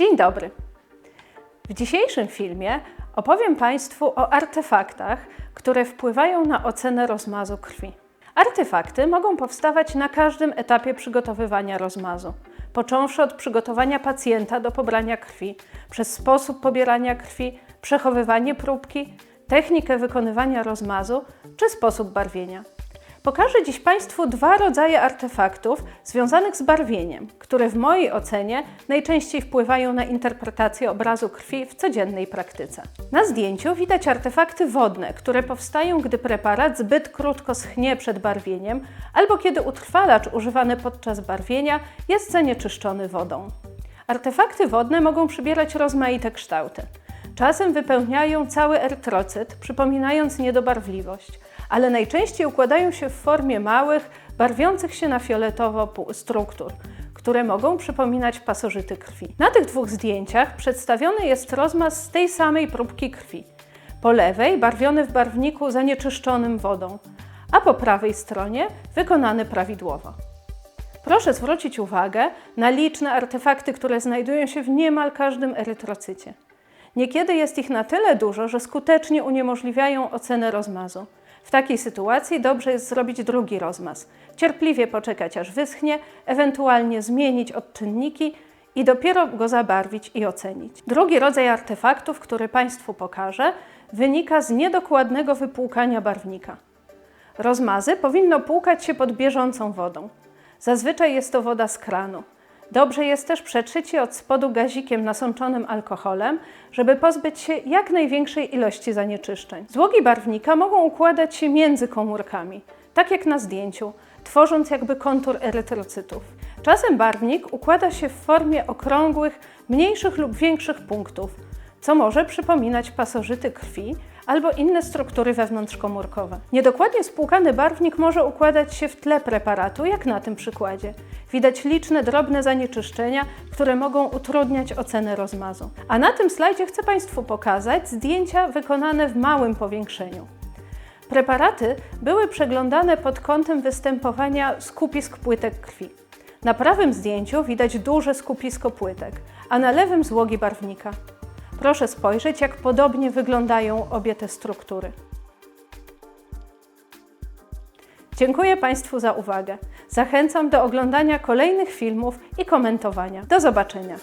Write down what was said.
Dzień dobry. W dzisiejszym filmie opowiem Państwu o artefaktach, które wpływają na ocenę rozmazu krwi. Artefakty mogą powstawać na każdym etapie przygotowywania rozmazu, począwszy od przygotowania pacjenta do pobrania krwi, przez sposób pobierania krwi, przechowywanie próbki, technikę wykonywania rozmazu czy sposób barwienia. Pokażę dziś Państwu dwa rodzaje artefaktów związanych z barwieniem, które w mojej ocenie najczęściej wpływają na interpretację obrazu krwi w codziennej praktyce. Na zdjęciu widać artefakty wodne, które powstają, gdy preparat zbyt krótko schnie przed barwieniem albo kiedy utrwalacz używany podczas barwienia jest zanieczyszczony wodą. Artefakty wodne mogą przybierać rozmaite kształty. Czasem wypełniają cały erytrocyt, przypominając niedobarwliwość, ale najczęściej układają się w formie małych, barwiących się na fioletowo struktur, które mogą przypominać pasożyty krwi. Na tych dwóch zdjęciach przedstawiony jest rozmaz z tej samej próbki krwi. Po lewej barwiony w barwniku zanieczyszczonym wodą, a po prawej stronie wykonany prawidłowo. Proszę zwrócić uwagę na liczne artefakty, które znajdują się w niemal każdym erytrocycie. Niekiedy jest ich na tyle dużo, że skutecznie uniemożliwiają ocenę rozmazu. W takiej sytuacji dobrze jest zrobić drugi rozmaz. Cierpliwie poczekać aż wyschnie, ewentualnie zmienić odczynniki i dopiero go zabarwić i ocenić. Drugi rodzaj artefaktów, który Państwu pokażę, wynika z niedokładnego wypłukania barwnika. Rozmazy powinno płukać się pod bieżącą wodą. Zazwyczaj jest to woda z kranu. Dobrze jest też przetrzeć je od spodu gazikiem nasączonym alkoholem, żeby pozbyć się jak największej ilości zanieczyszczeń. Złogi barwnika mogą układać się między komórkami, tak jak na zdjęciu, tworząc jakby kontur erytrocytów. Czasem barwnik układa się w formie okrągłych, mniejszych lub większych punktów, co może przypominać pasożyty krwi albo inne struktury wewnątrzkomórkowe. Niedokładnie spłukany barwnik może układać się w tle preparatu, jak na tym przykładzie. Widać liczne drobne zanieczyszczenia, które mogą utrudniać ocenę rozmazu. A na tym slajdzie chcę Państwu pokazać zdjęcia wykonane w małym powiększeniu. Preparaty były przeglądane pod kątem występowania skupisk płytek krwi. Na prawym zdjęciu widać duże skupisko płytek, a na lewym złogi barwnika. Proszę spojrzeć, jak podobnie wyglądają obie te struktury. Dziękuję Państwu za uwagę. Zachęcam do oglądania kolejnych filmów i komentowania. Do zobaczenia.